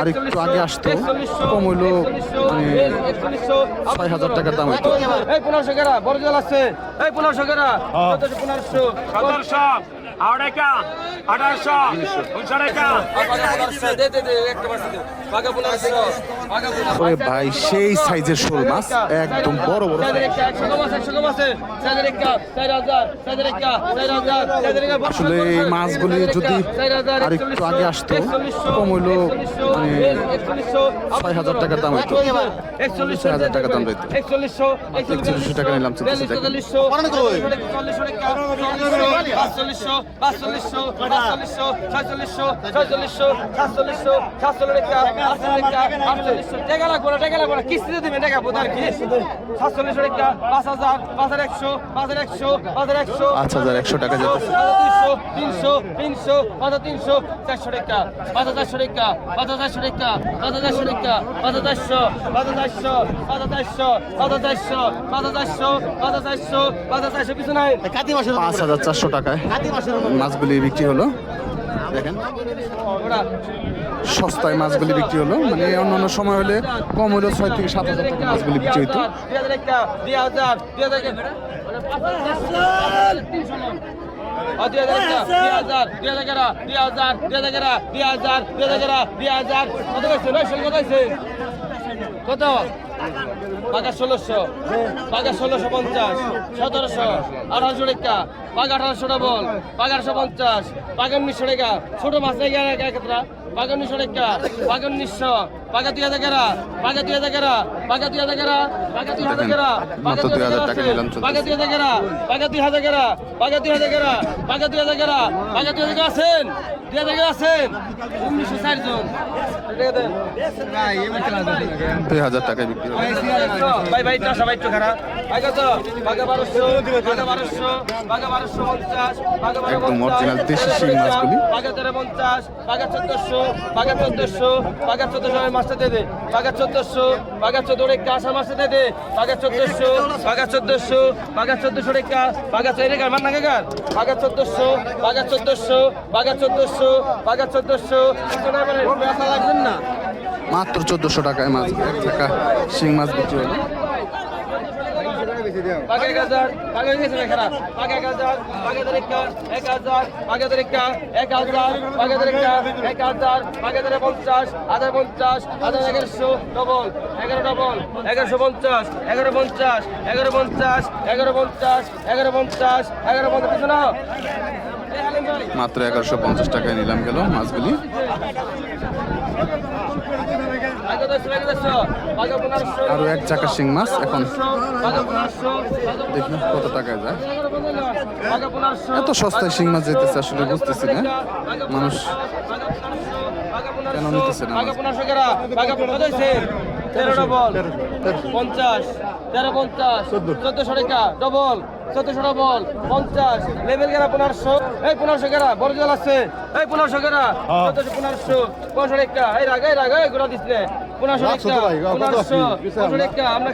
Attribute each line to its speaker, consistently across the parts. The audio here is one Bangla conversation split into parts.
Speaker 1: আর একটু আগে আসতো কম হইল মানে ছয় হাজার টাকার দাম হইতো।
Speaker 2: এই পনেরোশো গেরা বড় জল আছে। এই পনেরোশো গেরা পনেরোশো।
Speaker 3: আঠারোশো টাকা
Speaker 1: ওরে ভাই সেই সাইজের শোল মাছ একদম বড় বড় আসলে এই মাছগুলি যদি আর একটু আগে আসতো কম হইল মানে ছয় হাজার টাকার দাম হইতো। ছয় হাজার টাকার দাম হইতো
Speaker 2: একচল্লিশশো
Speaker 1: একচল্লিশশো টাকা নিলাম
Speaker 2: চল্লিশশো পাঁচচল্লিশশো পাঁচচল্লিশশো ছয়চল্লিশশো ছয়চল্লিশশো সাতচল্লিশশো সাতচল্লিশ টাকা আটচল্লিশ টাকা আটচল্লিশশো টাকা লাগবো না টাকা লাগবো না কিস্তিতে দিবেন টাকা বোধ আর কি সাতচল্লিশশো টাকা পাঁচ হাজার পাঁচ হাজার একশো পাঁচ হাজার একশো পাঁচ হাজার একশো
Speaker 1: পাঁচ হাজার একশো টাকা যেতেছে
Speaker 2: তিনশো তিনশো তিনশো পাঁচ তিনশো চারশো টাকা পাঁচ চারশো টাকা পাঁচ চারশো টাকা পাঁচ চারশো টাকা পাঁচ চারশো পাঁচ চারশো পাঁচ চারশো পাঁচ চারশো পাঁচ চারশো পাঁচ চারশো পাঁচ চারশো কিছু নাই
Speaker 1: পাঁচ হাজার চারশো টাকায় মাছগুলি বিক্রি হলো। দেখেন। সস্তায় মাছগুলি বিক্রি হলো। মানে অন্য অন্য সময় হলে কম হলো ছয় থেকে সাত হাজার টাকা মাছগুলি বিক্রি হইতো।
Speaker 2: কত? পাকা ষোলোশো পাকা ষোলোশো পঞ্চাশ, সতেরোশো আঠারোশো টাকা পাকা আঠারোশো ডবল পাকা আঠারোশো পঞ্চাশ পাকা উনিশশো টাকা, ছোটো মাছ নাই একত্রা পাকা উনিশশো টাকা পাকা উনিশশো পাকা দুই হাজার কেরা পাকা দুই পাকা দুই হাজার কেরা হাজার
Speaker 1: টাকা নিলাম
Speaker 2: হাজার কেরা পাকা হাজার কেরা পাকা হাজার কেরা পাকা দুই হাজার কেরা পাকা হাজার আছেন দুই হাজার কেরা আছেন। উনিশশো ষাট জন।
Speaker 1: হাজার টাকায় বিক্রি
Speaker 2: ভাই ভাই চাষ ভাই চোখারা
Speaker 1: একদম অরিজিনাল দেশি শিং মাছগুলি।
Speaker 2: পাকা তেরো পঞ্চাশ পাকা চোদ্দশো পাকা চোদ্দশো পাকা চোদ্দশো মাছটা দে বাঘা চোদ্দশো, বাঘা চোদ্দ রেখা আসার মাছটা দে দে। বাঘা চোদ্দশো বাঘা চোদ্দশো বাঘা চোদ্দশো রেখা বাঘা চোদ্দ রেখা মান না কাকার বাঘা চোদ্দশো বাঘা চোদ্দশো বাঘা চোদ্দশো বাঘা চোদ্দশো। লাগবেন না।
Speaker 1: মাত্র চোদ্দশো টাকায় মাছ, এক টাকা শিং মাছ বিক্রি হলো।
Speaker 2: পাকে এক হাজার পাকে হয়ে গেছে খারাপ পাকে এক হাজার পাকে তারিখা এক হাজার পাকে তারিখা এক হাজার পাকে তারিখা এক হাজার পাকে তারিখ পঞ্চাশ হাজার পঞ্চাশ হাজার এগারোশো ডবল এগারো ডবল এগারোশো পঞ্চাশ এগারো পঞ্চাশ এগারো পঞ্চাশ এগারো পঞ্চাশ এগারো পঞ্চাশ এগারো পঞ্চাশ না?
Speaker 1: মাত্র এগারোশো পঞ্চাশ টাকায় নিলাম গেল মাছগুলি। আরও এক চাকা শিং মাছ এখন দেখি কত টাকায় যায় এত সস্তায় শিং মাছ যেতেছে আসলে বুঝতেছি না মানুষ কেন নিতেছে না মাছ?
Speaker 2: তেরো পঞ্চাশ তেরো পঞ্চাশ চোদ্দশো টাকা ডবল চোদ্দশো ডবল পঞ্চাশ লেভেল গেরা পনেরোশো এই পনেরোশো গেরা বড় জল আছে এই পনেরোশো গেরা চোদ্দশো পনেরোশো পনেরোশো টাকা এই রাগ এই রাগ এই দিস পনেরোশো আমরা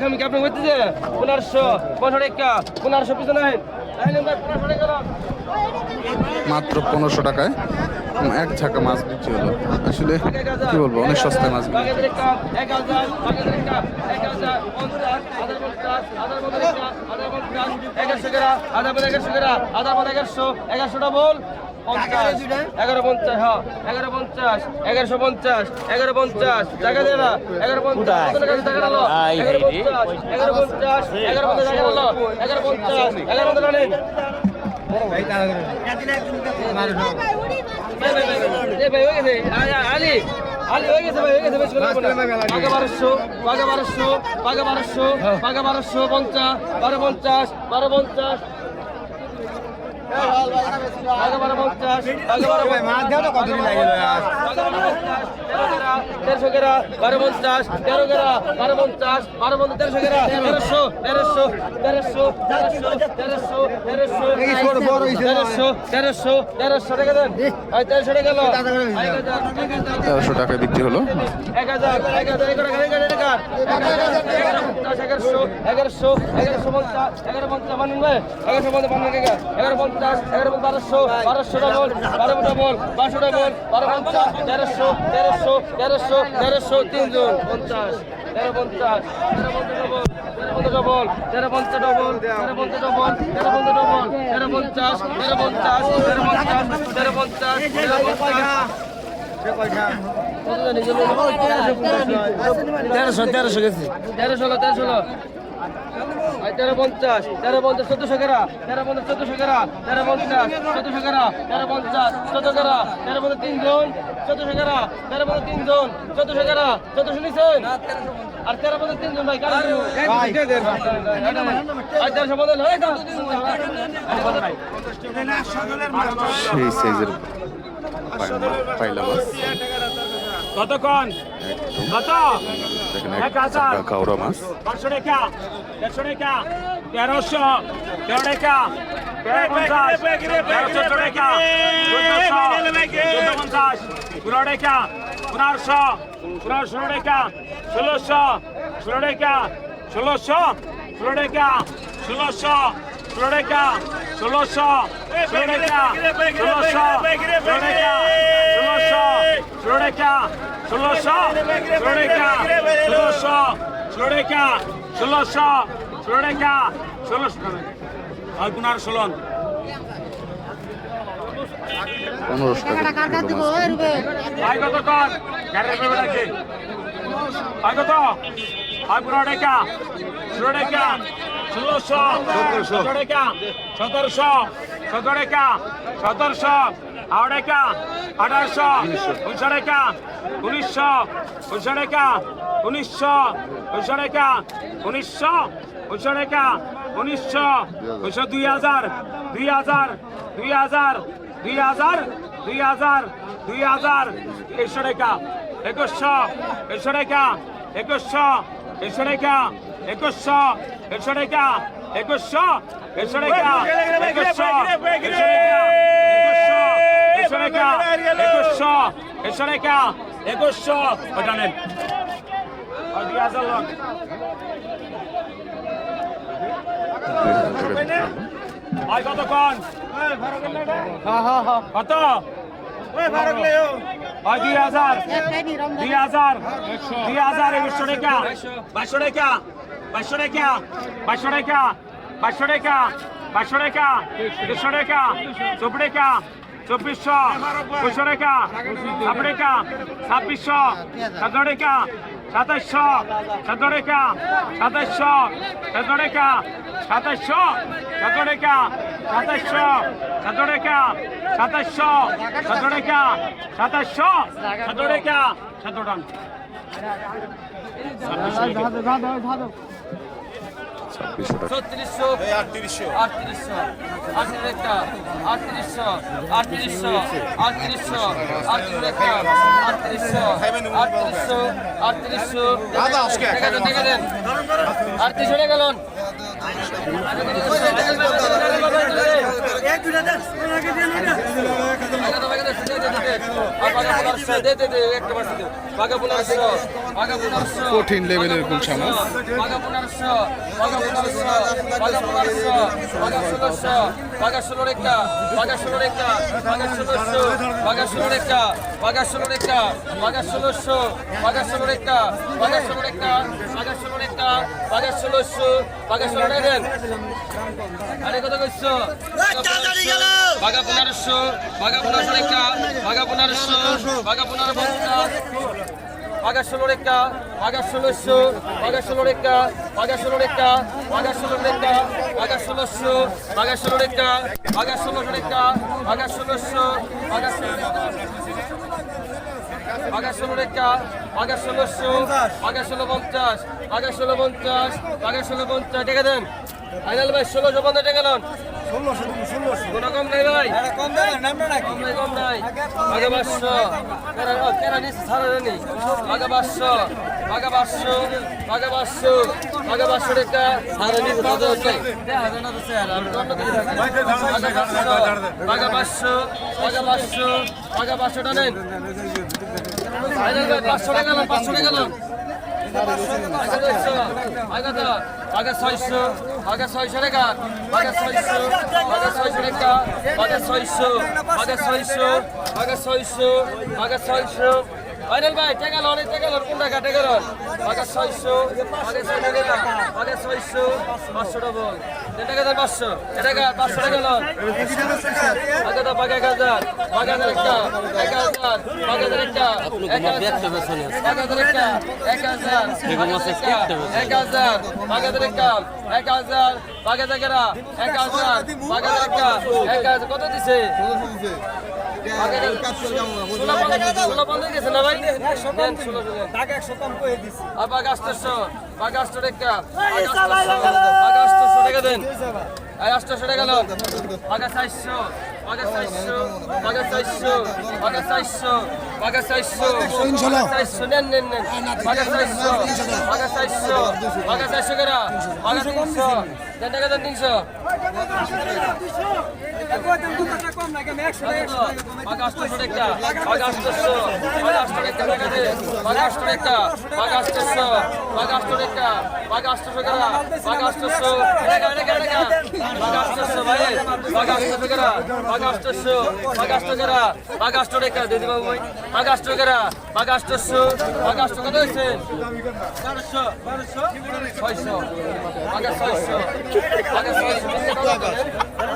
Speaker 1: মাত্র পনেরোশো টাকায় এক ঝাঁকা মাছ বিক্রি হলো আসলে কি বলব অনেক সস্তায় মাছ
Speaker 2: এগারোশো এগারোশো এগারোশোটা বল পঞ্চাশ এগারো পঞ্চাশ হ্যাঁ এগারো পঞ্চাশ এগারোশো পঞ্চাশ এগারো পঞ্চাশ টাকা দেবে না এগারো পঞ্চাশ কত টাকা টাকা হলো এগারো পঞ্চাশ এগারো পঞ্চাশ এগারো পঞ্চাশ টাকা হলো এগারো পঞ্চাশ এগারো পঞ্চাশ হয়ে আলি, আলি হয়ে গেছে ভাই, হয়ে গেছে, বেশি। পাকা বারোশো, পাকা বারোশো, পাকা বারোশো, পাকা বারোশো, পঞ্চাশ, বারো পঞ্চাশ, বারো পঞ্চাশ। তেরোশো তেরো গেরা তেরোশো তেরোশো তেরোশো তেরোশো তেরোশো তেরোশো তেরোশো টাকা তেরোশো
Speaker 1: বিক্রি হলো
Speaker 2: এক হাজার এক হাজার হাজার, এগারোশো এগারোশো এগারোশো পঞ্চাশ এগারো পঞ্চাশ ভাই এগারোশো পঞ্চাশ মানেন কে এগারো পঞ্চাশ এগারো বারোশো বারোশো ডবল বারো ডবল বারোশো ডবল বারো পঞ্চাশ তেরোশো তেরোশো তেরোশো তেরোশো তিনজন পঞ্চাশ তেরো পঞ্চাশ তেরো পঞ্চাশ ডবল তেরো পঞ্চাশ ডবল তেরো পঞ্চাশ ডবল তেরো পঞ্চাশ ডবল তেরো পঞ্চাশ তেরো পঞ্চাশ তেরো পঞ্চাশ তেরো পঞ্চাশ তেরো পঞ্চাশ তেরোশো তেরোশো গেছি তেরোশো ষোলো তেরো ষোলো তেরো পঞ্চাশ তেরো পঞ্চাশ চোদ্দশো কেরা? তেরো পঞ্চাশ চোদ্দশো কেরা? তেরো পঞ্চাশ চোদ্দশো কেরা? তেরো পঞ্চাশ চোদ্দ কেরা? তেরো পঞ্চাশ তিনজন চোদ্দশো কেরা? তেরো পঞ্চাশ তিনজন চোদ্দশো কেরা? চোদ্দশো নিছেন? আর তেরো পঞ্চাশ তিনজন ভাই তেরোশো পঞ্চাশ
Speaker 1: সেই সাইজের পাইলা মাছ।
Speaker 3: কতক্ষণ? কত? এক হাজার।
Speaker 1: কাউরা মাছ।
Speaker 3: পাঁচশো টাকা দেড়শো টাকা তেরোশো তেরো টাকা পনেরোশো পনেরো ষোলো টাকা ষোলোশো ষোলো টাকা ষোলোশো ষোলো টাকা ষোলোশো ষোলো টাকা ষোলোশো ষোলো টাকা ষোলোশো ষোলো টাকা ষোলোশো ষোলোরেখা ষোলোশো ষোলোরেখা ষোলোশো ষোলোরেখা ষোলোশো ষোলোরেখা ষোলোশো আগুনার ষোলন।
Speaker 1: পনেরোশো টাকা।
Speaker 3: ভাই কত কর? গাড়ির পেমেন্ট আছে ভাই কত? ভাই পনেরো টাকা ষোলো টাকা ষোলোশো সতেরোশো। সতেরোশো। সতেরোশো। সতেরোশো। আট টাকা আঠারোশো উনিশশো টাকা উনিশশো উনিশশো টাকা উনিশশো উনিশশো টাকা উনিশশো উনিশশো টাকা উনিশশো উনিশশো দুই হাজার দুই হাজার দুই হাজার দুই হাজার দুই হাজার দুই হাজার একশো টাকা একুশশো একশো টাকা একুশশো একশো টাকা একুশশো একুশশো। একশো টাকা একুশশো। একশো টাকা একুশশো। একশো টাকা একুশশো। ওটা নেন। দুই হাজার লোক।
Speaker 1: দুই হাজার দিতে হবে।
Speaker 3: আয় কতক্ষণ কত দুই হাজার। দুই হাজার। দুই হাজার একুশশো টাকা। বাইশশো টাকা। বাইশশো টাকা বাইশশো টাকা বাইশশো টাকা বাইশশো টাকা দেড়শো টাকা চব্বিশ টাকা চব্বিশশো পঁচিশশো টাকা ছাব্বিশ টাকা ছাব্বিশশো সতেরো টাকা সাতাইশশো সতেরো টাকা সাতাইশশো সতেরো টাকা সাতাইশশো সতেরো টাকা সাতাইশশো সতেরো টাকা সাতাইশশো সতেরো টাকা সাতাইশশো সতেরো টাকা সতেরো টান
Speaker 1: ছাব্বিশশো টাকা।
Speaker 2: ছত্রিশশো আটত্রিশশো। আটত্রিশশো একটা আটত্রিশশো আটত্রিশশো আটত্রিশশো আটত্রিশ একটা আটত্রিশশো আটত্রিশশো। আটত্রিশশো দেখা দেন দেখা দেন আটত্রিশশো টাকা লোন।
Speaker 1: কঠিন লেভেলের গুলশা মাছ
Speaker 2: বাঘা পনেরোশো বাঘা পনেরোশো বাঘা পনেরোশো বাঘা ষোলোশো বাঘা ষোলোর একটা বাঘা ষোলোর একটা বাঘা ষোলোশো বাঘা ষোলোর একটা বাঘা ষোলোর একটা বাঘা ষোলোশো বাঘা ষোলোর একটা বাঘা ষোলোর একটা বাঘা ষোলোর একটা বাঘা ষোলোশো বাঘা ষোলো নেবেন আরে কথা কইছো? বাঘা পনেরোশো বাঘা পনেরোশো একটা বাঘা পনেরোশো বাঘা পনেরো পঞ্চাশ বাঘা ষোলো রেখা বাঘা ষোলোশো বাঘা ষোলো রেখা বাঘা ষোলো রেখা বাঘা ষোলো রেখা বাঘা ষোলোশো বাঘা রেখা বাঘা ষোলোশো রেখা বাঘা ষোলোশো বাঘা বাঘা ষোলো রেখা বাঘা ষোলোশো বাঘা ষোলো পঞ্চাশ বাঘা ষোলো পঞ্চাশ বাঘা ষোলো পঞ্চাশ টাকা দেন। আইনাল ভাই ষোলোশো পঞ্চাশ টাকা দেন কোনো কম নাই ভাই কম নাই কম নাই আগে পাঁচশো কেরা নিচ্ছে সারা রানি আগে পাঁচশো আগে পাঁচশো আগে পাঁচশো আগে পাঁচশো টাকা সারা নিচ্ছে তাদের হচ্ছে আগে পাঁচশো আগে পাঁচশো আগে পাঁচশো টাকা নেন পাঁচশো টাকা পাঁচশো টাকা আগে ছয়শো আগে ছয়শো টাকা আগে ছয়শো আগে ছয়শো টাকা আগে ছয়শো আগে ছয়শো আগে ছয়শো আগে ছয়শো ফাইনাল ভাই টেকা লন টেকা লন কোন টাকা টেকা লন আগে ছয়শো আগে ছয়শো টাকা আগে ছয়শো, পাঁচশো ডবল তিন টাকা দেন পাঁচশো। পাঁচশো টাকা লন। আগে তো বাঘ এক হাজার হাজার একটা, এক হাজার, বাঘ হাজার একটা, এক হাজার একটা, এক হাজার এক একটা, এক হাজার, বাঘ হাজার এক হাজার, বাঘ হাজার একটা, এক হাজার, কত দিছে? আটশো টাকা লোক আগা চারশো আগা চারশো আগা চারশো আগা চারশো আগা চারশো চারশো নেন নেন নেন চারশো আগা চারশো আগা চারশো কেরা আগা তিনশো দেন টাকা তিনশো দিদিবাবু ভাই বাগাষ্ট কেরা বাগাষ্টস্য বাগাষ্ট কত হয়েছে বারোশো বারোশো ছয়শো বাগা ছয়শো বাগা ছয়শো